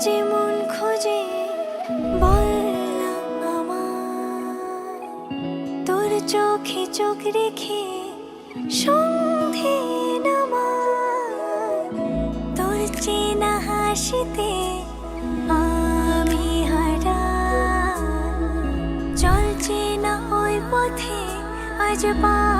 খুঁজে মন খুঁজে তোর চোখে চোখ রেখে সন্ধে নামার। তোর চেনা হাসিতে আমি হারা চল চেনা ওই পথে আজ পা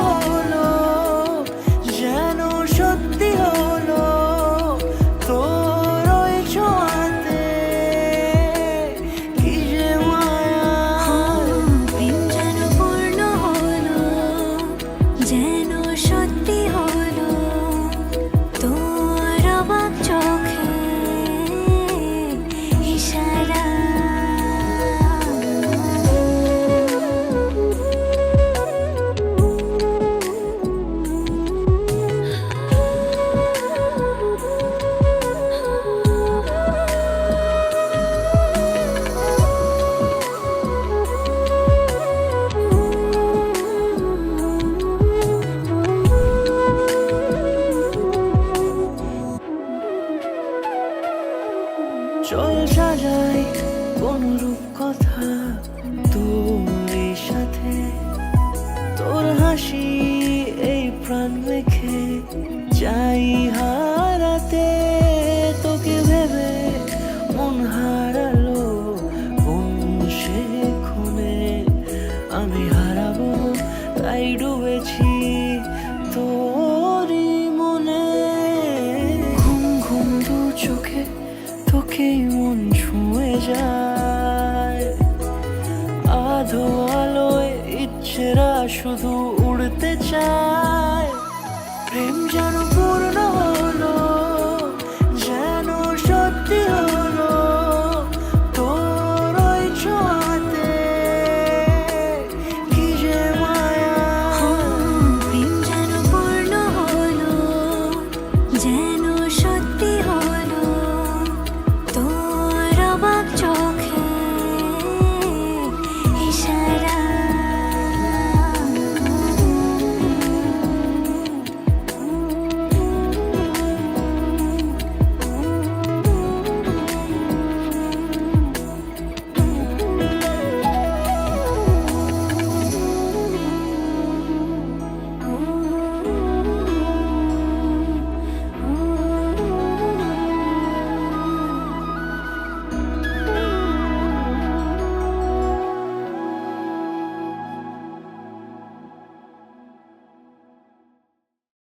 চল সাজাই কোন রূপ কথা তোর সাথে। তোর হাসি এই প্রাণ মেখে চাই ছুঁয়েই মন ছুঁয়ে যায়। আধো আলোয় ইচ্ছেরা শুধু উড়তে চায়। প্রেম যেন পূর্ণ